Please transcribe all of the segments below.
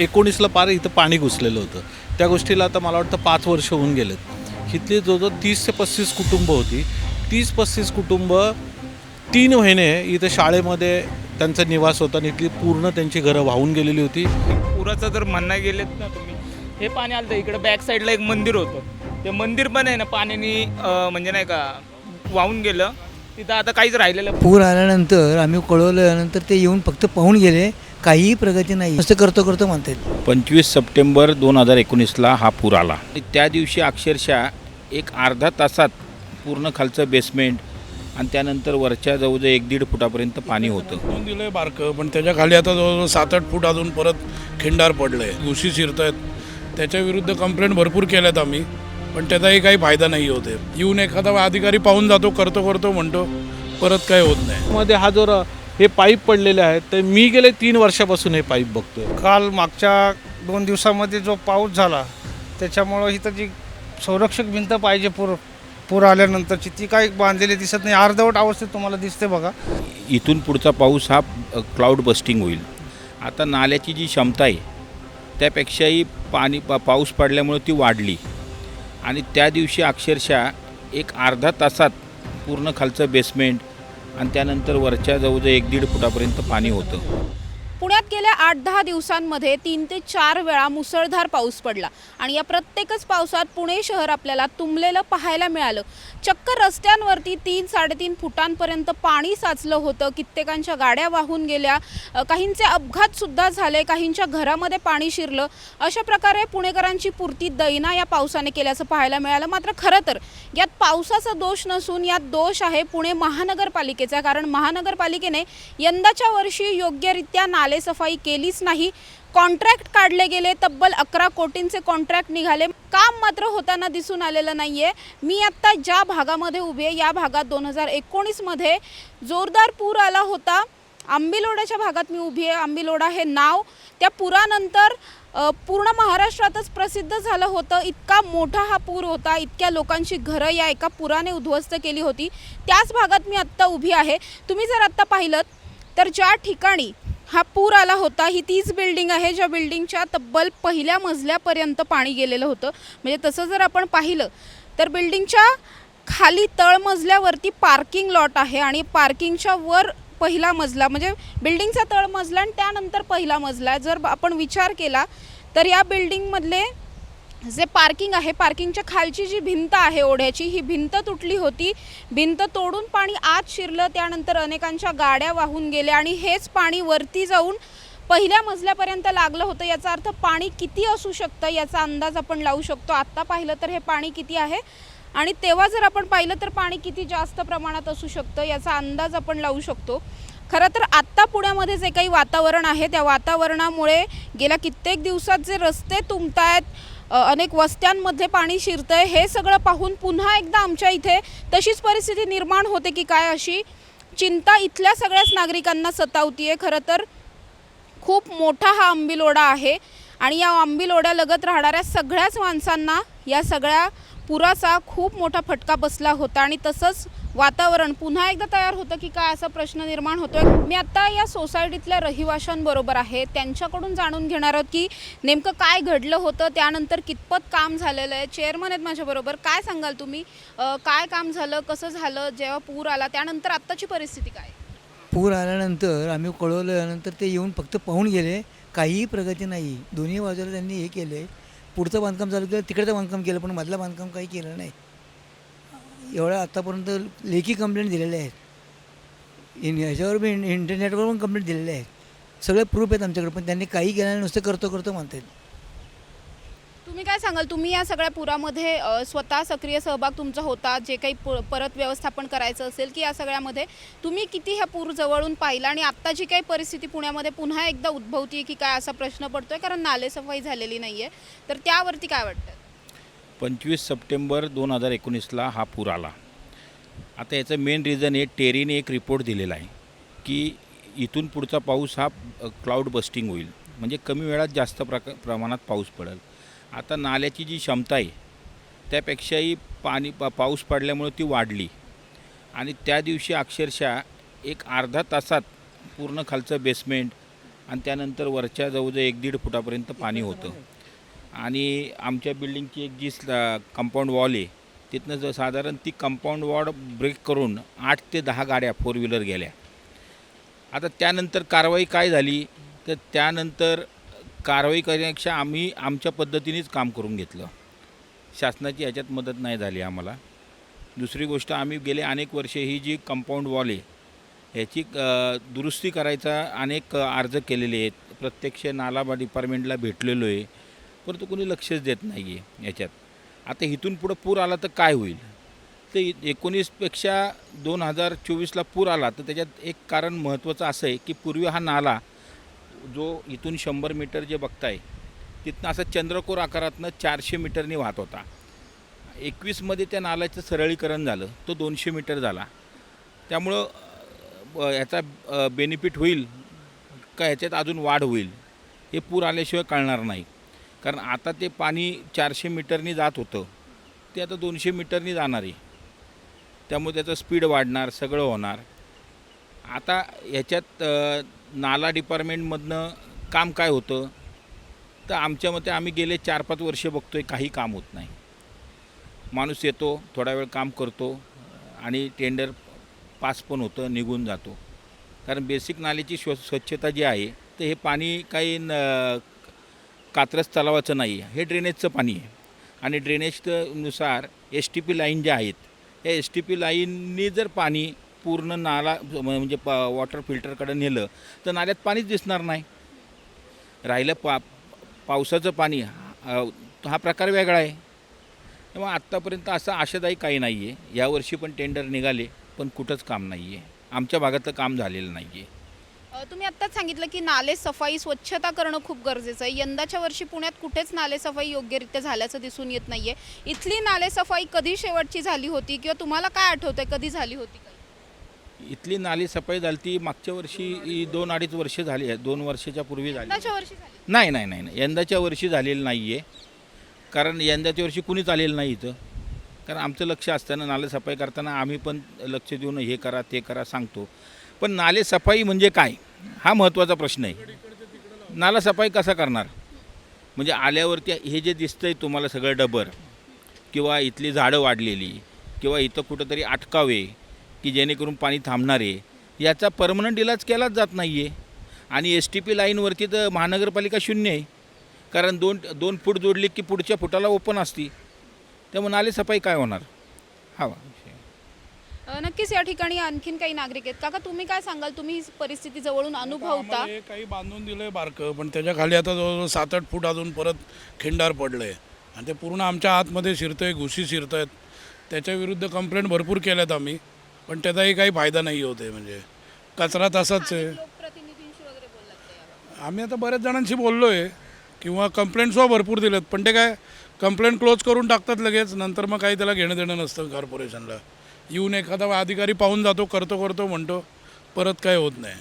एकोणीसला पार इथं पाणी घुसलेलं होतं. त्या गोष्टीला आता मला वाटतं पाच वर्ष होऊन गेलेत. इथली जवळजवळ तीस ते पस्तीस कुटुंब होती. तीस पस्तीस कुटुंब तीन महिने इथं शाळेमध्ये त्यांचा निवास होता आणि इथली पूर्ण त्यांची घरं वाहून गेलेली होती. पुराचं जर म्हणणं गेलेत ना तुम्ही हे पाणी आलं इकडे बॅक साईडला एक मंदिर होतं. ते मंदिर पण आहे ना पाण्याने म्हणजे नाही का वाहून गेलं. तिथं आता काहीच राहिलेलं पूर आल्यानंतर आम्ही कळवल्यानंतर ते येऊन फक्त पाहून गेले. काहीही प्रगती नाही. नुसतं करतो करतो म्हणतात पंचवीस सप्टेंबर दोन हजार एकोणीसला हा पूर आला. त्या दिवशी अक्षरशः एक अर्धा तासात पूर्ण खालचं बेसमेंट आणि त्यानंतर वरच्या जवळजवळ एक दीड फुटापर्यंत पाणी होतं. करून दिलंय बारकं पण त्याच्याखाली आता जवळजवळ सात आठ फूट अजून परत खिंडार पडलंय. घुशी शिरत आहेत त्याच्या विरुद्ध कंप्लेंट भरपूर केल्यात आम्ही पण त्याचाही काही फायदा नाही होते येऊन एखादा अधिकारी पाहून जातो करतो करतो म्हणतो परत काय होत नाही. मध्ये हा जो हे पाईप पडलेले आहेत ते मी गेले तीन वर्षापासून हे पाईप बघतोय. काल मागच्या दोन दिवसामध्ये जो पाऊस झाला त्याच्यामुळं इथं जी संरक्षक भिंत पाहिजे पूर पूर आल्यानंतरची ती काही बांधलेली दिसत नाही. अर्धवट अवस्थेत तुम्हाला दिसते बघा. इथून पुढचा पाऊस हा क्लाउड बस्टिंग होईल. आता नाल्याची जी क्षमता आहे त्यापेक्षाही पाणी पा पाऊस पडल्यामुळे ती वाढली. आणि त्या दिवशी अक्षरशः एक अर्धा तासात पूर्ण खालचं बेसमेंट आणि त्यानंतर वरच्या जवळजवळ एक दीड फुटापर्यंत पाणी होतं. पुण्यात गेल्या आठ दहा दिवसांमध्ये तीन ते चार वेळा मुसळधार पाऊस पडला. आणि या प्रत्येकच पावसात पुणे शहर आपल्याला तुंबलेलं पाहायला मिळालं. चक्क रस्त्यांवरती तीन साडेतीन फुटांपर्यंत पाणी साचलं होतं. कित्येकांच्या गाड्या वाहून गेल्या. काहींचे अपघातसुद्धा झाले. काहींच्या घरामध्ये पाणी शिरलं. अशा प्रकारे पुणेकरांची पुरती दैना या पावसाने केल्याचं पाहायला मिळालं. मात्र खरं तर यात पावसाचा दोष नसून यात दोष आहे पुणे महानगरपालिकेचा. कारण महानगरपालिकेने यंदाच्या वर्षी योग्यरित्या नालेसफाई गेलीच नाही. कॉन्ट्रॅक्ट काढले गेले तब्बल अकरा कोटींचे कॉन्ट्रॅक्ट निघाले. काम मात्र होताना दिसून आलेलं नाही आहे मी आत्ता ज्या भागामध्ये उभी आहे या भागात दोन हजार एकोणीसमध्ये जोरदार पूर आला होता. आंबिलोड्याच्या भागात मी उभी आहे. आंबिलोडा हे नाव त्या पुरानंतर पूर्ण महाराष्ट्रातच प्रसिद्ध झालं होतं. इतका मोठा हा पूर होता. इतक्या लोकांची घरं या एका पुराने उद्ध्वस्त केली होती. त्याच भागात मी आत्ता उभी आहे. तुम्ही जर आत्ता पाहिलं तर ज्या ठिकाणी हा पूर आला होता. ही तीच बिल्डिंग आहे ज्या बिल्डिंगच्या तब्बल पहिल्या मजल्यापर्यंत पाणी गेलेलं होतं. म्हणजे तसं जर आपण पाहिलं तर बिल्डिंगच्या खाली तळमजल्यावरती पार्किंग लॉट आहे आणि पार्किंगच्या वर पहिला मजला म्हणजे बिल्डिंगचा तळमजला आणि त्यानंतर पहिला मजला. जर आपण विचार केला तर या बिल्डिंगमधले जे पार्किंग आहे पार्किंगच्या खालची जी भिंत आहे ओढ्याची ही भिंत तुटली होती. भिंत तोडून पाणी आत शिरलं त्यानंतर अनेकांच्या गाड्या वाहून गेल्या आणि हेच पाणी वरती जाऊन पहिल्या मजल्यापर्यंत लागलं होतं. याचा अर्थ पाणी किती असू शकतं याचा अंदाज आपण लावू शकतो. आत्ता पाहिलं तर हे पाणी किती आहे आणि तेव्हा जर आपण पाहिलं तर पाणी किती जास्त प्रमाणात असू शकतं याचा अंदाज आपण लावू शकतो. खरं तर आत्ता पुण्यामध्ये जे काही वातावरण आहे त्या वातावरणामुळे गेल्या कित्येक दिवसात जे रस्ते तुंबतायत आहेत अनेक वस्त्यांमध्ये पाणी शिरतंय. हे सगळं पाहून पुन्हा एकदा आमच्या इथे तशीच परिस्थिती निर्माण होते की काय अशी चिंता इथल्या सगळ्याच नागरिकांना सतावतीये. खरं तर खूप मोठा हा आंबिलोडा आहे आणि या आंबिलोड्यालगत राहणाऱ्या सगळ्याच माणसांना या सगळ्या पुराचा खूप मोठा फटका बसला होता आणि तसंच वातावरण पुन्हा एकदा तयार होतं की काय असा प्रश्न निर्माण होतोय. मी आता या सोसायटीतल्या रहिवाशांबरोबर आहे. त्यांच्याकडून जाणून घेणार आहोत की नेमकं काय घडलं होतं त्यानंतर कितपत काम झालेलं आहे. चेअरमन आहेत माझ्याबरोबर. काय सांगाल तुम्ही? काय काम झालं कसं झालं जेव्हा पूर आला त्यानंतर आत्ताची परिस्थिती काय? पूर आल्यानंतर आम्ही कळवल्यानंतर ते येऊन फक्त पाहून गेले. काहीही प्रगती नाही. दोन्ही बाजूला त्यांनी हे केले. पुढचं बांधकाम चालू केलं तिकडचं बांधकाम केलं पण मधलं बांधकाम काही केलं नाही. एवढं आत्तापर्यंत लेखी कंप्लेंट दिलेल्या आहेत. इन ह्याच्यावर बी इन- इंटरनेटवर पण कंप्लेंट दिलेल्या आहेत. सगळे प्रूफ आहेत आमच्याकडे पण त्यांनी काही केलं नुसतं करतो करतो म्हणतात. तुम्ही काय सांगाल? तुम्ही या सगळ्या पुरामध्ये स्वतः सक्रिय सहभाग तुमचा होता जे काही प- परत व्यवस्थापन करायचं असेल की या सगळ्यामध्ये तुम्ही किती ह्या पूर जवळून पाहिला आणि आत्ता जी काही परिस्थिती पुण्यामध्ये पुन्हा एकदा उद्भवतीये की काय असा प्रश्न पडतोय? कारण नालेसफाई झालेली नाही आहे तर त्यावरती काय वाटतं? पंचवीस सप्टेंबर दोन हजार एकोणीसला हा पूर आला. आता याचं मेन रिझन आहे टेरीने एक रिपोर्ट दिलेला आहे की इथून पुढचा पाऊस हा क्लाउड बस्टिंग होईल. म्हणजे कमी वेळात जास्त प्रका प्रमाणात पाऊस पडेल. आता नाल्याची जी क्षमता आहे त्यापेक्षाही पाणी पा पाऊस पडल्यामुळे ती वाढली. आणि त्या दिवशी अक्षरशः एक अर्धा तासात पूर्ण खालचं बेसमेंट आणि त्यानंतर वरच्या जवळजवळ एक दीड फुटापर्यंत पाणी होतं. आणि आमच्या बिल्डिंगची एक जी कंपाऊंड वॉल आहे तिथनं जर साधारण ती कंपाऊंड वॉल ब्रेक करून आठ ते दहा गाड्या फोर व्हीलर गेल्या. आता त्यानंतर कारवाई काय झाली? तर त्यानंतर कारवाई करण्यापेक्षा आम्ही आमच्या पद्धतीनेच काम करून घेतलं. शासनाची याच्यात मदत नाही झाली आम्हाला. दुसरी गोष्ट आम्ही गेले अनेक वर्षे ही जी कंपाऊंड वॉल आहे ह्याची दुरुस्ती करायचा अनेक अर्ज केलेले आहेत. प्रत्यक्ष नालाबा डिपार्टमेंटला भेटलेलो आहे. परंतु कोणी लक्षच देत नाही आहे याच्यात. आता इथून पुढं पूर आला तर काय होईल? तर एकोणीसपेक्षा दोन हजार चोवीसला पूर आला तर त्याच्यात एक कारण महत्त्वाचं असं आहे की पूर्वी हा नाला जो इथून शंभर मीटर जे बघताय तिथनं असं चंद्रकोर आकारातनं चारशे मीटरनी वाहत होता. एकवीसमध्ये त्या नाल्याचं सरळीकरण झालं तो दोनशे मीटर झाला. त्यामुळं अ, याचा बेनिफिट होईल का ह्याच्यात अजून वाढ होईल हे पूर आल्याशिवाय कळणार नाही. कारण आता ते पाणी चारशे मीटरनी जात होतं. ते आता दोनशे मीटरनी जाणार आहे. त्यामुळे त्याचं स्पीड वाढणार सगळं होणार. आता ह्याच्यात नाला डिपार्टमेंटमधनं काम काय होतं? तर आमच्या मते आम्ही गेले चार पाच वर्षे आहे काही काम होत नाही. माणूस येतो थोडा वेळ काम करतो आणि टेंडर पास पण होतं निघून जातो. कारण बेसिक नालेची स्व स्वच्छता जी आहे तर हे पाणी काही न कात्रज तलावाचं नाही आहे हे ड्रेनेजचं पाणी आहे. आणि ड्रेनेजनुसार एस टी पी लाईन ज्या आहेत या एस टी पी लाईननी जर पाणी पूर्ण नाला म्हणजे प वॉटर फिल्टरकडे नेलं तर नाल्यात पाणीच दिसणार नाही. राहिलं पा पावसाचं पाणी हा प्रकार वेगळा आहे. तेव्हा आत्तापर्यंत असं आशादायी काही नाही आहे यावर्षी पण टेंडर निघाले पण कुठंच काम नाही आहे आमच्या भागातलं काम झालेलं नाही आहे तुम्ही आत्ताच सांगितलं की नाले सफाई स्वच्छता करणं खूप गरजेचं आहे. यंदाच्या वर्षी पुण्यात कुठेच नाले सफाई योग्यरित्या झाल्याचं दिसून येत नाहीये. इथली नाले सफाई कधी शेवटची झाली होती किंवा तुम्हाला काय आठवतंय? कधी झाली होती? काही? इथली नाली सफाई झाली ती मागच्या वर्षी ही दोन अडीच वर्ष झाली आहे. दोन वर्षाच्या पूर्वी झाली. यंदाच्या वर्षी झाली. नाही नाही नाही नाही. यंदाच्या वर्षी झालेलं नाही आहे कारण यंदाच्या वर्षी कुणीच आलेलं नाही इथं. कारण आमचं लक्ष असताना नाले सफाई करताना आम्ही पण लक्ष देऊन हे करा ते करा सांगतो. पण नाले सफाई म्हणजे काय? हा महत्त्वाचा प्रश्न आहे. नाला सफाई कसा करणार? म्हणजे आल्यावरती हे जे दिसतंय तुम्हाला सगळं डबर किंवा इथली झाडं वाढलेली किंवा इथं कुठंतरी अटकावे की जेणेकरून पाणी थांबणार आहे याचा परमनंट इलाज केलाच जात नाही आहे आणि एस टी पी लाईनवरती तर महानगरपालिका शून्य आहे. कारण दोन दोन फूट जोडली की पुढच्या फुटाला ओपन असती. त्यामुळे नाले सफाई काय होणार? हा. नक्कीच या ठिकाणी आणखीन काही नागरिक आहेत. काका तुम्ही काय सांगाल? तुम्ही ही परिस्थिती जवळून अनुभवता? आम्हाला हे काही बांधून दिलंय बारकं पण त्याच्याखाली आता जवळजवळ सात आठ फूट अजून परत खिंडार पडलंय. आणि ते पूर्ण आमच्या आतमध्ये शिरतंय घुशी शिरतायत त्याच्या विरुद्ध कंप्लेंट भरपूर केल्यात आम्ही पण त्याचाही काही फायदा नाही होते म्हणजे. कचरा तसाच आहे. लोकप्रतिनिधींशी वगैरे बोललात का यावर? आम्ही आता बऱ्याच जणांशी बोललो आहे किंवा कंप्लेंटसुद्धा भरपूर दिलेत. पण ते काय कंप्लेंट क्लोज करून टाकतात लगेच नंतर मग काही त्याला घेणं देणं नसतं कॉर्पोरेशनला येऊन एखादा अधिकारी पाहून जातो करतो करतो म्हणतो परत काय होत नाही.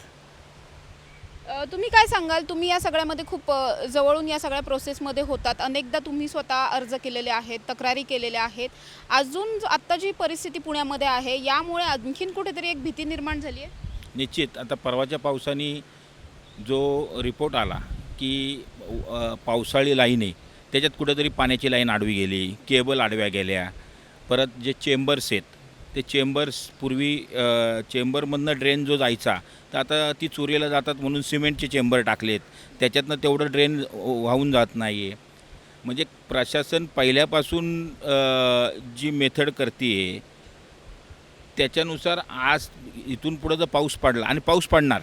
अ, तुम्ही काय सांगाल? तुम्ही या सगळ्यामध्ये खूप अ, जवळून या सगळ्या प्रोसेसमध्ये होतात. अनेकदा तुम्ही स्वतः अर्ज केलेले आहेत तक्रारी केलेल्या आहेत. अजून ज- आत्ता जी परिस्थिती पुण्यामध्ये आहे यामुळे आणखीन कुठेतरी एक भीती निर्माण झाली आहे? निश्चित. आता परवाच्या पावसाने जो रिपोर्ट आला की अ, पावसाळी लाईन आहे त्याच्यात कुठेतरी पाण्याची लाईन आडवी गेली केबल आडव्या गेल्या. परत जे चेंबर्स आहेत ते चेंबर्स पूर्वी चेंबरमधनं ड्रेन जो जायचा तर आता ती चोरीला जातात म्हणून सिमेंटचे चेंबर टाकलेत. त्याच्यातनं तेवढं ड्रेन वाहून जात नाही आहे म्हणजे प्रशासन पहिल्यापासून जी मेथड करते त्याच्यानुसार आज इथून पुढं जर पाऊस पडला आणि पाऊस पडणार.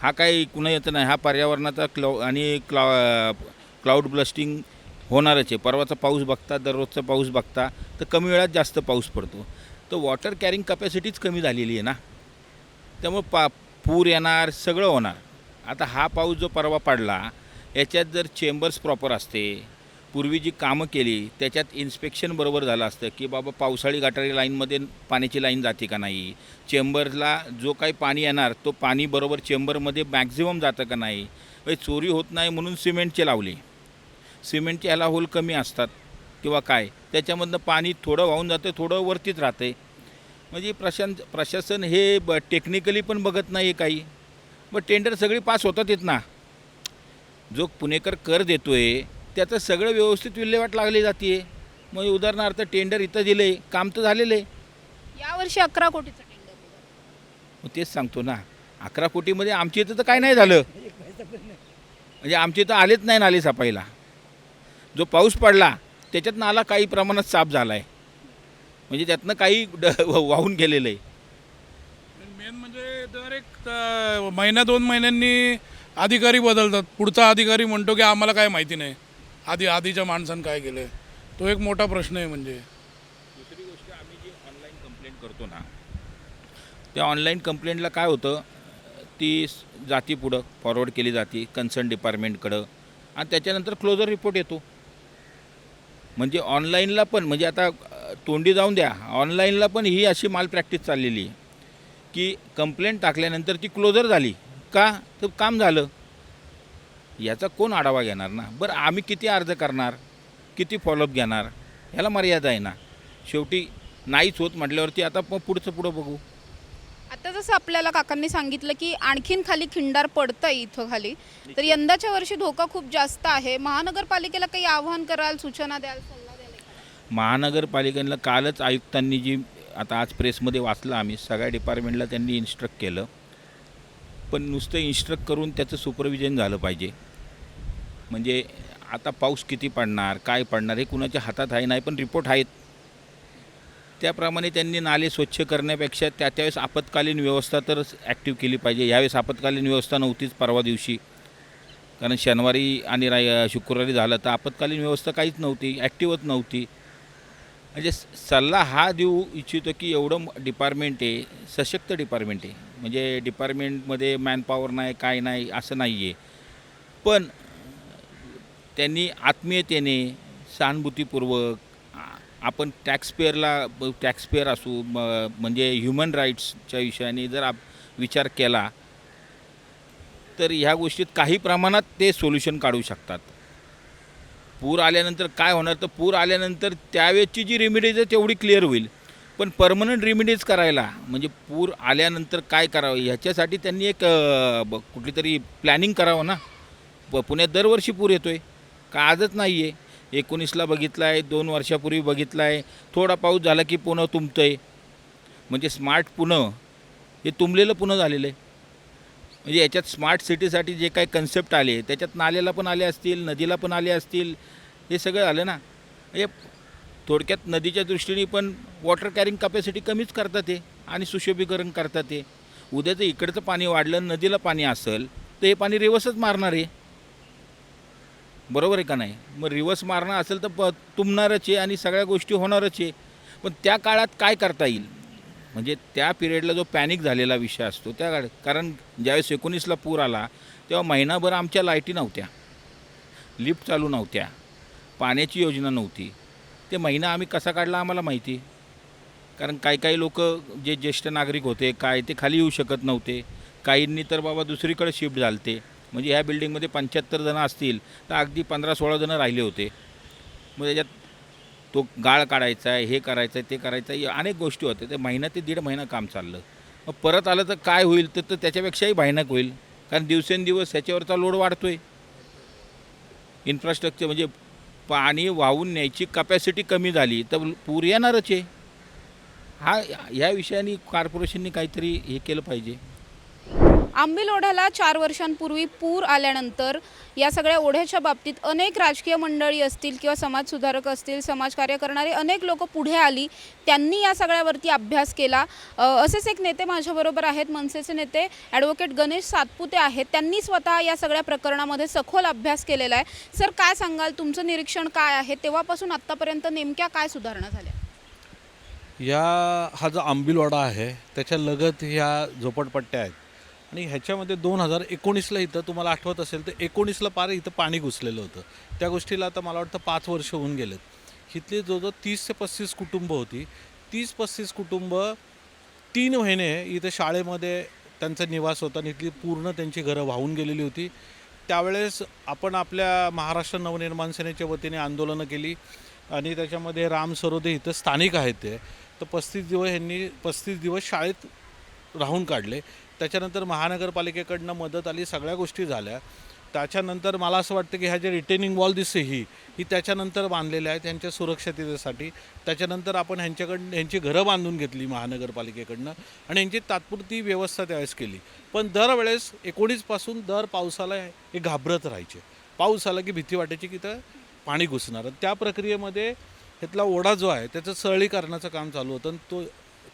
हा काही कुणा येत नाही हा पर्यावरणाचा क्लाउ आणि क्ला क्लाउड ब्लस्टिंग होणारच आहे. परवाचा पाऊस बघता दररोजचा पाऊस बघता तर कमी वेळात जास्त पाऊस पडतो. तर वॉटर कॅरिंग कपॅसिटीच कमी झालेली आहे ना. त्यामुळे पा पूर येणार सगळं होणार. आता हा पाऊस जो परवा पडला याच्यात जर चेंबर्स प्रॉपर असते पूर्वी जी कामं केली त्याच्यात इन्स्पेक्शन बरोबर झालं असतं की बाबा पावसाळी गटारी लाईनमध्ये पाण्याची लाईन जाते का नाही? चेंबरला जो काही पाणी येणार तो पाणी बरोबर चेंबरमध्ये मॅक्झिमम जातं का नाही? चोरी होत नाही म्हणून सिमेंटचे लावले. सिमेंटचे ह्याला होल कमी असतात. किंवा काय त्याच्यामधनं पाणी थोडं वाहून जातं थोडं वरतीच राहते म्हणजे प्रशासन प्रशासन हे ब टेक्निकली पण बघत नाही काही. मग टेंडर सगळी पास होतात येत ना. जो पुणेकर कर देतोय त्याचं सगळं व्यवस्थित विल्हेवाट लागली जाते मग उदाहरणार्थ टेंडर इथं दिले काम तर झालेलं आहे. यावर्षी अकरा कोटीचं टेंडर मग तेच सांगतो ना अकरा कोटीमध्ये आमच्या इथं तर काय नाही झालं. म्हणजे आमच्या इथं आलेच नाही नाले सापायला. जो पाऊस पडला त्याच्यात नाला काही प्रमाणात साफ झाला आहे म्हणजे त्यातनं काही ड- वाहून गेलेलं आहे. मेन म्हणजे दर एक महिन्या दोन महिन्यांनी अधिकारी बदलतात. पुढचा अधिकारी म्हणतो की आम्हाला काय माहिती नाही. आधी आधीच्या माणसानं काय केलं तो एक मोठा प्रश्न आहे म्हणजे. दुसरी गोष्ट आम्ही जी ऑनलाईन कंप्लेंट करतो ना त्या ऑनलाईन कंप्लेंटला काय होतं ती स- जाती पुढं फॉरवर्ड केली जाते कन्सर्न डिपार्टमेंटकडं आणि त्याच्यानंतर क्लोजर रिपोर्ट येतो. म्हणजे ऑनलाईनला पण म्हणजे आता तोंडी जाऊन द्या. ऑनलाईनला पण ही अशी माल प्रॅक्टिस चाललेली आहे की कंप्लेंट टाकल्यानंतर ती क्लोजर झाली का? तर काम झालं. याचा कोण आढावा घेणार ना? बरं आम्ही किती अर्ज करणार? किती फॉलोअप घेणार? ह्याला मर्यादा आहे ना. शेवटी नाहीच होत म्हटल्यावरती आता पुढचं पुढं बघू. जसं आपल्याला काकांनी सांगितलं की आणखीन खाली खिंडार पडतंय इथं खाली. तर यंदाच्या वर्षी धोका खूप जास्त आहे. महानगरपालिकेला काही आव्हान कराल सूचना द्याल सल्ला द्याल? महानगरपालिकेला कालच आयुक्तांनी जी आता आज प्रेसमध्ये वाचलं आम्ही सगळ्या डिपार्टमेंटला त्यांनी इन्स्ट्रक्ट केलं. पण नुसतं इन्स्ट्रक्ट करून त्याचं सुपरविजन झालं पाहिजे. म्हणजे आता पाऊस किती पडणार काय पडणार हे कुणाच्या हातात आहे नाही पण रिपोर्ट आहेत. त्याप्रमाणे त्यांनी नाले स्वच्छ करण्यापेक्षा त्या त्यावेळेस आपत्कालीन व्यवस्था तर ॲक्टिव्ह केली पाहिजे. यावेळेस आपत्कालीन व्यवस्था नव्हतीच परवा दिवशी. कारण शनिवारी आणि राय शुक्रवारी झालं तर आपत्कालीन व्यवस्था काहीच नव्हती ॲक्टिव्हच नव्हती. म्हणजे स- सल्ला हा देऊ इच्छितो की एवढं डिपार्टमेंट आहे सशक्त डिपार्टमेंट आहे. म्हणजे डिपार्टमेंटमध्ये मॅनपॉवर नाही काय नाही असं नाही आहे पण त्यांनी आत्मीयतेने सहानुभूतीपूर्वक आपण टॅक्सपेअरला टॅक्सपेअर असू म- म्हणजे ह्युमन राईट्सच्या विषयाने जर आप विचार केला तर ह्या गोष्टीत काही प्रमाणात ते सोल्युशन काढू शकतात. पूर आल्यानंतर काय होणार? तर पूर आल्यानंतर त्यावेळेची जी रेमिडीज आहे तेवढी क्लिअर होईल. पण परमनंट रेमिडीज करायला म्हणजे पूर आल्यानंतर काय करावं? ह्याच्यासाठी त्यांनी एक ब- कुठली तरी प्लॅनिंग करावं ना? प पुण्यात दरवर्षी पूर येतो आहे का आजच नाही आहे एकोणीसला बघितला आहे दोन वर्षापूर्वी बघितला आहे थोडा पाऊस झाला की पुणं तुंबतं आहे म्हणजे स्मार्ट पुणं हे तुंबलेलं पुणं झालेलं आहे. म्हणजे याच्यात स्मार्ट सिटीसाठी जे काही कन्सेप्ट आले त्याच्यात नाल्याला पण आले असतील नदीला पण आले असतील हे सगळं आलं ना. हे थोडक्यात नदीच्या दृष्टीने पण वॉटर कॅरिंग कॅपॅसिटी कमीच करतात ते आणि सुशोभीकरण करतात ते उद्याचं इकडचं पाणी वाढलं नदीला पाणी असेल तर हे पाणी रिवर्सच मारणार आहे बरोबर आहे का नाही? मग रिवर्स मारणं असेल तर प तुंबणारच आहे आणि सगळ्या गोष्टी होणारच आहे. पण त्या काळात काय करता येईल? म्हणजे त्या पिरियडला जो पॅनिक झालेला विषय असतो त्या काळात कारण ज्यावेळेस एकोणीसला पूर आला तेव्हा महिनाभर आमच्या लाईटी नव्हत्या. लिफ्ट चालू नव्हत्या. पाण्याची योजना नव्हती. ते महिना आम्ही कसा काढला आम्हाला माहिती? कारण काही काही लोक जे ज्येष्ठ नागरिक होते काय ते खाली येऊ शकत नव्हते. काहींनी तर बाबा दुसरीकडे शिफ्ट झालते. म्हणजे ह्या बिल्डिंगमध्ये पंच्याहत्तर जणं असतील तर अगदी पंधरा सोळा जणं राहिले होते. मग त्याच्यात तो गाळ काढायचा आहे हे करायचं आहे ते करायचं आहे अनेक गोष्टी होत्या. ते महिना ते दीड महिना काम चाललं. मग परत आलं तर काय होईल? तर तर त्याच्यापेक्षाही भयानक होईल. कारण दिवसेंदिवस ह्याच्यावरचा लोड वाढतो आहे इन्फ्रास्ट्रक्चर म्हणजे पाणी वाहून न्यायची कपॅसिटी कमी झाली तर पूर येणारच आहे. हा ह्या विषयाने कॉर्पोरेशननी काहीतरी हे केलं पाहिजे. आंबील ओढ्याला चार वर्षांपूर्वी पूर आल्यानंतर या सगळ्या ओढ्याच्या बाबतीत अनेक राजकीय मंडळी असतील किंवा समाजसुधारक असतील समाजकार्य करणारे अनेक लोक पुढे आली त्यांनी या सगळ्यावरती अभ्यास केला. असेच एक नेते माझ्याबरोबर आहेत मनसेचे नेते ॲडव्होकेट गणेश सातपुते आहेत. त्यांनी स्वतः या सगळ्या प्रकरणामध्ये सखोल अभ्यास केलेला आहे. सर काय सांगाल? तुमचं निरीक्षण काय आहे? तेव्हापासून आत्तापर्यंत नेमक्या काय सुधारणा झाल्या? या हा जो आंबिलवाडा आहे त्याच्या लगत ह्या झोपडपट्ट्या आहेत. आणि ह्याच्यामध्ये दोन हजार एकोणीसला इथं तुम्हाला आठवत असेल तर एकोणीसला पार इथं पाणी घुसलेलं होतं. त्या गोष्टीला आता मला वाटतं पाच वर्ष होऊन गेलेत. इथली जवळजवळ तीस ते पस्तीस कुटुंब होती. तीस पस्तीस कुटुंब तीन महिने इथं शाळेमध्ये त्यांचा निवास होता आणि इथली पूर्ण त्यांची घरं वाहून गेलेली होती. त्यावेळेस आपण आपल्या महाराष्ट्र नवनिर्माण सेनेच्या वतीने आंदोलनं केली आणि त्याच्यामध्ये राम सरोदे इथं स्थानिक आहेत ते. तर पस्तीस दिवस ह्यांनी पस्तीस दिवस शाळेत राहून काढले. त्याच्यानंतर महानगरपालिकेकडनं मदत आली सगळ्या गोष्टी झाल्या. त्याच्यानंतर मला असं वाटतं की ह्या जे रिटेनिंग वॉल दिसते ही ही त्याच्यानंतर बांधलेल्या आहेत ह्यांच्या सुरक्षिततेसाठी. त्याच्यानंतर आपण ह्यांच्याकडनं ह्यांची घरं बांधून घेतली महानगरपालिकेकडनं आणि ह्यांची तात्पुरती व्यवस्था त्यावेळेस केली. पण दरवेळेस एकोणीसपासून दर पावसाला हे घाबरत राहायचे. पाऊस आला की भीती वाटायची की तर पाणी घुसणार. आणि त्या प्रक्रियेमध्ये ह्यातला ओढा जो आहे त्याचं सरळीकरणाचं काम चालू होतं आणि तो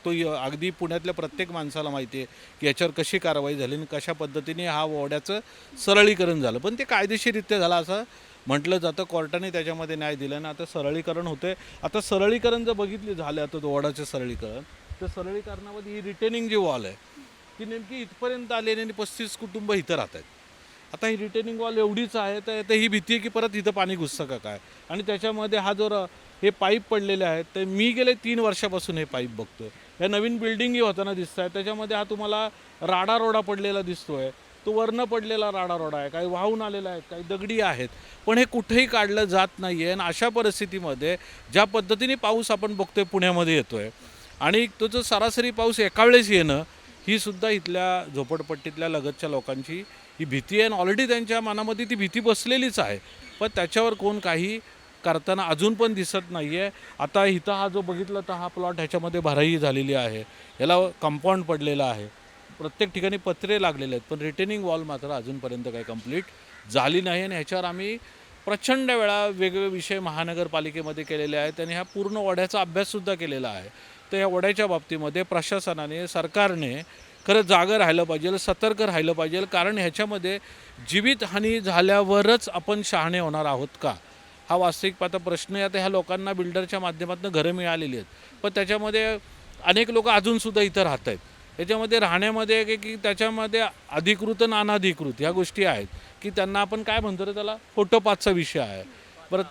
तो य- अगदी पुण्यातल्या प्रत्येक माणसाला माहिती आहे की याच्यावर कशी कारवाई झाली आणि कशा पद्धतीने हा ओढ्याचं सरळीकरण झालं. पण ते कायदेशीररित्या झालं असं म्हटलं जातं. कोर्टाने त्याच्यामध्ये न्याय दिला आणि आता सरळीकरण होते आता सरळीकरण जर बघितले झालं आता तो ओढ्याचं सरळीकरण तर सरळीकरणामध्ये ही रिटेनिंग जी वॉल आहे ती नेमकी इथपर्यंत आली आणि पस्तीस कुटुंब इथं राहत आहेत. आता ही रिटेनिंग वॉल एवढीच आहे तर आता ही भीती आहे की परत इथं पाणी घुसतं का काय? आणि त्याच्यामध्ये हा जो हे पाईप पडलेले आहेत तर मी गेले तीन वर्षापासून हे पाईप बघतो आहे ह्या नवीन बिल्डिंगही होताना दिसत आहेत त्याच्यामध्ये हा तुम्हाला राडा रोडा पडलेला आहे तो वरनं पडलेला राडा रोडा आहे. काही वाहून आलेला आहे काही दगडी आहेत. पण हे कुठेही काढलं जात नाही आहे आणि अशा परिस्थितीमध्ये ज्या पद्धतीने पाऊस आपण बघतोय पुण्यामध्ये येतो आहे आणि तो जो सरासरी पाऊस एका वेळेस येणं ही सुद्धा इथल्या झोपडपट्टीतल्या लगतच्या लोकांची ही भीती आहे. आणि ऑलरेडी त्यांच्या मनामध्ये ती भीती बसलेलीच आहे. पण त्याच्यावर कोण काही करताना अजून पण दिसत नाही आहे आता इथं हा जो बघितला तर हा प्लॉट ह्याच्यामध्ये भराई झालेली आहे. याला कंपाऊंड पडलेलं आहे. प्रत्येक ठिकाणी पत्रे लागलेले आहेत पण रिटेनिंग वॉल मात्र अजूनपर्यंत काही कंप्लीट झाली नाही आणि ह्याच्यावर आम्ही प्रचंड वेळा वेगवेगळे विषय महानगरपालिकेमध्ये केलेले आहेत आणि ह्या पूर्ण ओढ्याचा अभ्याससुद्धा केलेला आहे. तर या ओढ्याच्या बाबतीमध्ये प्रशासनाने सरकारने खरं जागं राहिलं पाहिजे सतर्क राहिलं पाहिजे कारण ह्याच्यामध्ये जीवितहानी झाल्यावरच आपण शहाणे होणार आहोत का? हा वास्तविक आता प्रश्न आहे. आता ह्या लोकांना बिल्डरच्या माध्यमातून घरं मिळालेली आहेत. पण त्याच्यामध्ये अनेक लोक अजूनसुद्धा इथं राहत आहेत. त्याच्यामध्ये राहण्यामध्ये की की त्याच्यामध्ये अधिकृत आणि अनाधिकृत ह्या गोष्टी आहेत. की त्यांना आपण काय म्हणतो रे त्याला? फोटोपाथचा विषय आहे. परत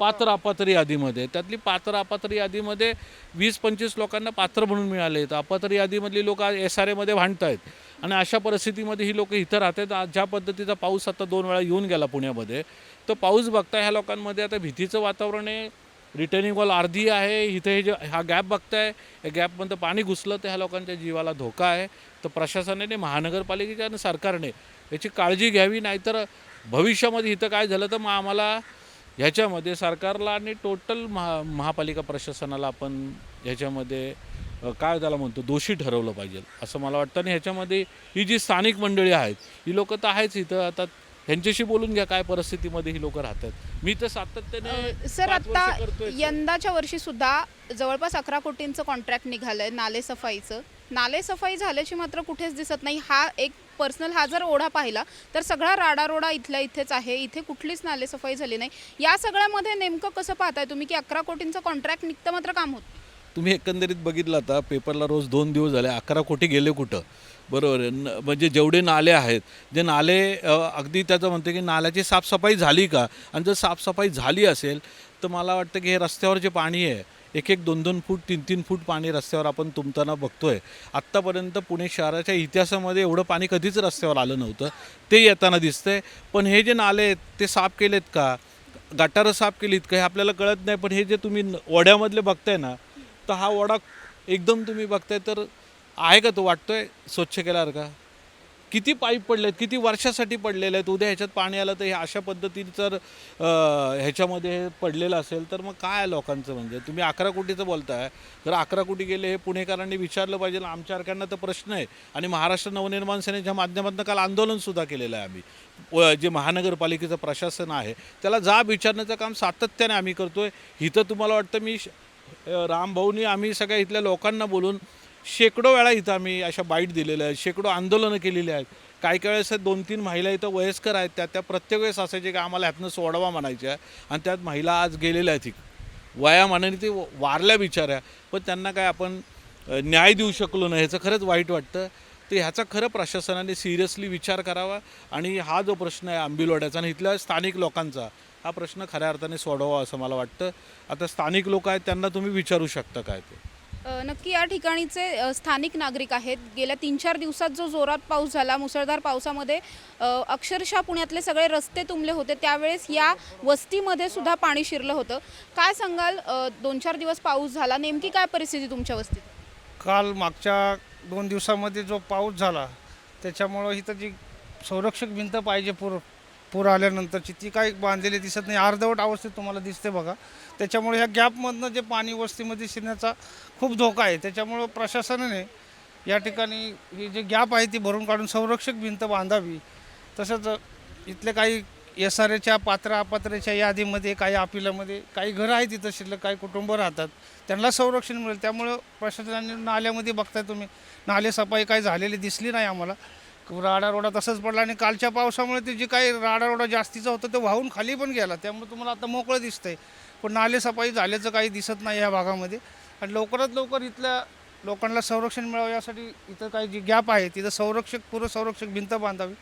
पात्र अपात्र यादीमध्ये. त्यातली पात्र अपात्र यादीमध्ये वीस पंचवीस लोकांना पात्र म्हणून मिळाले आहेत. अपात्र यादीमधली लोक एस आर एमध्ये भांडत आहेत आणि अशा परिस्थितीमध्ये ही लोक इथं राहतात. आज ज्या पद्धतीचा पाऊस आता दोन वेळा येऊन गेला पुण्यामध्ये तर पाऊस बघता ह्या लोकांमध्ये आता भीतीचं वातावरण आहे. रिटर्निंग वॉल अर्धी आहे. इथे हे जे हा गॅप बघताय. या गॅपमध्ये पाणी घुसलं तर ह्या लोकांच्या जीवाला धोका आहे. तर प्रशासनाने महानगरपालिकेच्या आणि सरकारने याची काळजी घ्यावी. नाहीतर भविष्यामध्ये इथं काय झालं तर मग आम्हाला ह्याच्यामध्ये सरकारला आणि टोटल महा महापालिका प्रशासनाला आपण ह्याच्यामध्ये काय त्याला म्हणतो दोषी ठरवलं पाहिजे असं मला वाटतं. आणि ह्याच्यामध्ये ही जी स्थानिक मंडळी आहेत ही लोक तर आहेच इथं. आता ह्यांच्याशी बोलून घ्या काय परिस्थितीमध्ये ही लोक राहतात. मी तर सातत्याने सर आता. यंदाच्या वर्षी सुद्धा जवळपास अकरा कोटींचं कॉन्ट्रॅक्ट निघालंय नाले सफाईचं. नाले सफाई झाल्याची मात्र कुठेच दिसत नाही. हा एक पर्सनल हा जर ओढा पाहिला तर सगळा राडारोडा इथल्या इथेच आहे. इथे कुठलीच नाले सफाई झाली नाही. या सगळ्यामध्ये नेमकं कसं पाहताय तुम्ही की अकरा कोटींचं कॉन्ट्रॅक्ट निघतं मात्र काम होत? तुम्ही एकंदरीत बघितलं आता पेपरला रोज दोन दिवस झाले अकरा कोटी गेले कुठं? बरोबर आहे. न म्हणजे जेवढे नाले आहेत जे नाले अगदी त्याचं म्हणते की नाल्याची साफसफाई झाली का? आणि जर साफसफाई झाली असेल तर मला वाटतं की हे रस्त्यावर जे पाणी आहे एक एक दोन दोन फूट तीन तीन फूट पाणी रस्त्यावर आपण तुंबताना बघतोय. आत्तापर्यंत पुणे शहराच्या इतिहासामध्ये एवढं पाणी कधीच रस्त्यावर आलं नव्हतं. ते येताना दिसतंय. पण हे जे नाले आहेत ते साफ केलेत का? गटारं साफ केलीत का? हे आपल्याला कळत नाही. पण हे जे तुम्ही न- ओढ्यामधले बघताय ना तर हा वडा एकदम तुम्ही बघताय तर आहे का तो? वाटतोय स्वच्छ केल्यावर का? किती पाईप पडले आहेत किती वर्षासाठी पडलेले आहेत? उद्या ह्याच्यात पाणी आलं तर हे अशा पद्धतीने जर ह्याच्यामध्ये हे पडलेलं असेल तर मग काय आहे लोकांचं म्हणजे? तुम्ही अकरा कोटीचं बोलताय. जर अकरा कोटी गेले हे पुणेकरांनी विचारलं पाहिजे आमच्यासारख्यांना तर प्रश्न आहे. आणि महाराष्ट्र नवनिर्माण सेनेच्या माध्यमातून काल आंदोलनसुद्धा केलेलं आहे आम्ही. जे महानगरपालिकेचं प्रशासन आहे त्याला जाब विचारण्याचं काम सातत्याने आम्ही करतोय. इथं तुम्हाला वाटतं मी श- रामभाऊनी आम्ही सगळ्या इथल्या लोकांना बोलून शेकडो वेळा इथं आम्ही अशा बाईट दिलेल्या आहेत शेकडो आंदोलनं केलेली आहेत. काही काही वेळेस दोन तीन महिला इथं वयस्कर आहेत त्या त्या प्रत्येक वेळेस असायचे की आम्हाला ह्यातनं सोडवा म्हणायच्या आणि त्यात महिला आज गेलेल्या आहेत इक- वयामानाने ते वारल्या बिचाऱ्या पण त्यांना काय आपण न्याय देऊ शकलो नाही ह्याचं खरंच वाईट वाटतं. तर ह्याचा खरं प्रशासनाने सिरियसली विचार करावा आणि हा जो प्रश्न आहे आंबिलवाड्याचा आणि इथल्या स्थानिक लोकांचा हा प्रश्न खऱ्या अर्थाने सोडवा असं मला वाटतं. आता स्थानिक लोक आहेत त्यांना तुम्ही विचारू शकता काय ते? नक्की या ठिकाणीचे स्थानिक नागरिक आहेत. गेल्या तीन चार दिवसात जो जोरात पाऊस झाला मुसळधार पावसामध्ये अक्षरशः पुण्यातले सगळे रस्ते तुंबले होते. त्यावेळेस या वस्तीमध्ये सुद्धा पाणी शिरलं होतं. काय सांगाल दोन चार दिवस पाऊस झाला नेमकी काय परिस्थिती तुमच्या वस्तीत? काल मागच्या दोन दिवसामध्ये जो पाऊस झाला त्याच्यामुळं इथं जी संरक्षक भिंत पाहिजे पूर पूर आल्यानंतरची ती काही बांधलेली दिसत नाही. अर्धवट अवस्थेत तुम्हाला दिसते बघा. त्याच्यामुळे ह्या गॅपमधनं जे पाणी वस्तीमध्ये शिरण्याचा खूप धोका आहे. त्याच्यामुळं प्रशासनाने या ठिकाणी ही जी गॅप आहे ती भरून काढून संरक्षक भिंत बांधावी. तसंच इथले काही एस आर एच्या पात्र अपात्रच्या यादीमध्ये काही अपिलामध्ये काही घरं आहेत तिथं शिल्लक काही कुटुंब राहतात. त्यांना संरक्षण मिळेल. त्यामुळं प्रशासनाने नाल्यामध्ये बघताय तुम्ही. नाले सफाई काही झालेली दिसली नाही आम्हाला. राडा रोडा तसंच पडला आणि कालच्या पावसामुळे ते जे काही राडा रोडा जास्तीचा होतं ते वाहून खाली पण गेला. त्यामुळे तुम्हाला आता मोकळं दिसतंय. पण नाले सफाई झाल्याचं काही दिसत नाही या भागामध्ये. आणि लवकरात लवकर इथल्या लोकांना संरक्षण मिळावं यासाठी इथं काही जी गॅप आहे तिथं संरक्षक पूर्व संरक्षक भिंत बांधावी.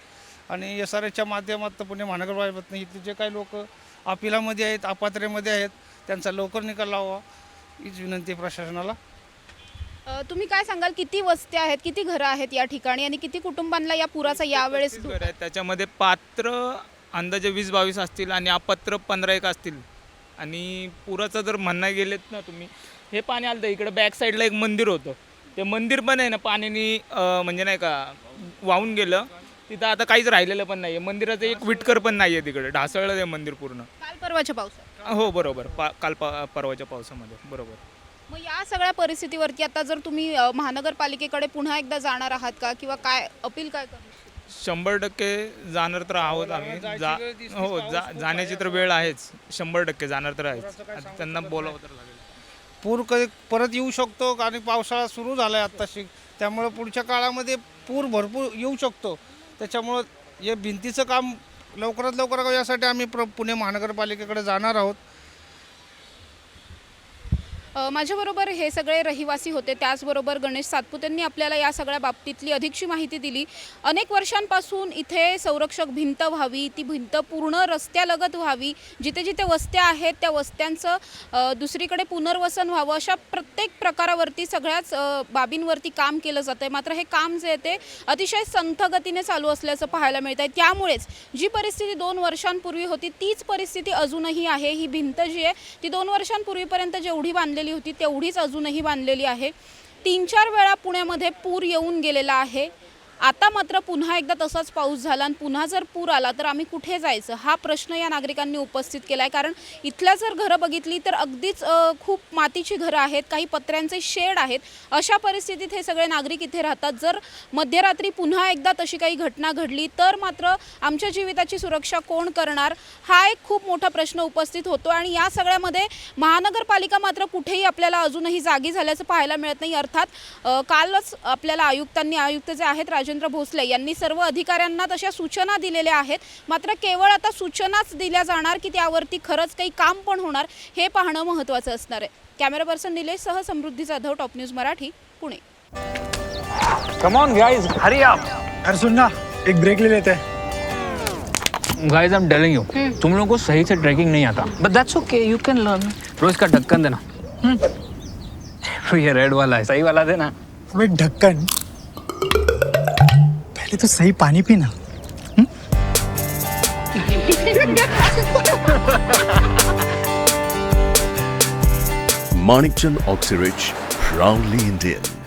आणि एस आर एच्या माध्यमातून पुणे महानगरपालिकेतनं इथले जे काही लोक अपिलामध्ये आहेत अपात्रेमध्ये आहेत त्यांचा लवकर निकाल लावा हीच विनंती प्रशासनाला. तुम्ही काय सांगाल? किती वस्त्या आहेत किती घरं आहेत या ठिकाणी? आणि किती कुटुंबांना या पुराचा यावेळेस घरं आहेत? त्याच्यामध्ये पात्र अंदाजे वीस बावीस असतील आणि अपात्र पंधरा एक असतील. आणि पुराचं जर म्हणणं गेलेत ना तुम्ही हे पाणी आलं इकडे बॅक साईडला एक मंदिर होतं. ते मंदिर पण आहे ना पाण्याने अं, म्हणजे नाही का वाहून गेलं. तिथं आता काहीच राहिलेलं पण नाही आहे मंदिराचं एक विटकर पण नाही आहे तिकडे. ढासळलं ते मंदिर पूर्ण. काल परवाच्या पावसात? हो बरोबर. पा काल पा परवाच्या पावसामध्ये. बरोबर. मग या सगळ्या परिस्थितीवरती आता जर तुम्ही अ, महानगरपालिकेकडे पुन्हा एकदा जाणार आहात का? किंवा काय अपील काय करणार? शंभर टक्के जाणार तर आहोत आम्ही. जा हो जा जाण्याची तर वेळ आहेच. शंभर टक्के जाणार तर आहेच. आता त्यांना बोलावं तर लागेल. पूर कधी परत येऊ शकतो आणि पावसाळा सुरू झाला आहे आत्ताशी. त्यामुळं पुढच्या काळामध्ये पूर भरपूर येऊ शकतो. त्याच्यामुळं हे भिंतीचं काम लवकरात लवकर करावं यासाठी आम्ही प्र पुणे महानगरपालिकेकडे जाणार आहोत. माझ्याबरोबर हे सगळे रहिवासी होते. त्याचबरोबर गणेश सातपुतेंनी आपल्याला या सगळ्या बाबतीतली अधिकची माहिती दिली. अनेक वर्षांपासून इथे संरक्षक भिंत व्हावी ती भिंत पूर्ण रस्त्यालगत व्हावी. जिथे जिथे वस्त्या आहेत त्या वस्त्यांचं दुसरीकडे पुनर्वसन व्हावं. अशा प्रत्येक प्रकारावरती सगळ्याच बाबींवरती काम केलं जातं आहे मात्र हे काम जे आहे ते अतिशय संथ गतीने चालू असल्याचं पाहायला मिळत आहे त्यामुळेच जी परिस्थिती दोन वर्षांपूर्वी होती तीच परिस्थिती अजूनही आहे. ही भिंत जी आहे ती दोन वर्षांपूर्वीपर्यंत जेवढी बांधलेली होती तेवढीच अजूनही बांधलेली आहे. तीन चार वेळा पुण्यामध्ये पूर येऊन गेलेला आहे. आता मात्र पुन्हा एकदा तसाच पाऊस झाला आणि पुन्हा जर पूर आला तर आम्ही कुठे जायचं? हा प्रश्न या नागरिकांनी उपस्थित केला आहे कारण इथल्या जर घरं बघितली तर अगदीच खूप मातीची घरं आहेत काही पत्र्यांचे शेड आहेत. अशा परिस्थितीत हे सगळे नागरिक इथे राहतात. जर मध्यरात्री पुन्हा एकदा तशी काही घटना घडली तर मात्र आमच्या जीविताची सुरक्षा कोण करणार? हा एक खूप मोठा प्रश्न उपस्थित होतो आणि या सगळ्यामध्ये महानगरपालिका मात्र कुठेही आपल्याला अजूनही जागी झाल्याचं पाहायला मिळत नाही. अर्थात कालच आपल्याला आयुक्तांनी आयुक्त जे आहेत राजेंद्र भोसले यांनी सर्व अधिकाऱ्यांना तशा सूचना दिलेल्या आहेत. मात्र केवळ आता सूचनाच दिल्या जाणार की त्यावरती खरंच काही काम पण होणार हे पाहणं महत्त्वाचं असणार आहे. Camera person निलेशसह Samruddhi Jadhav top news Marathi Pune. Come on guys Hari अरे सुन ना एक ब्रेक ले लेते. हैं guys I am telling you तुम लोगों को सही से ट्रैकिंग नहीं आता. But that's okay you can learn रोज का ढक्कन देना. तो ये रेड वाला है. सही वाला देना. ढक्कन ये तो सही पानी पीना Manikchand Oxyrich, proudly Indian.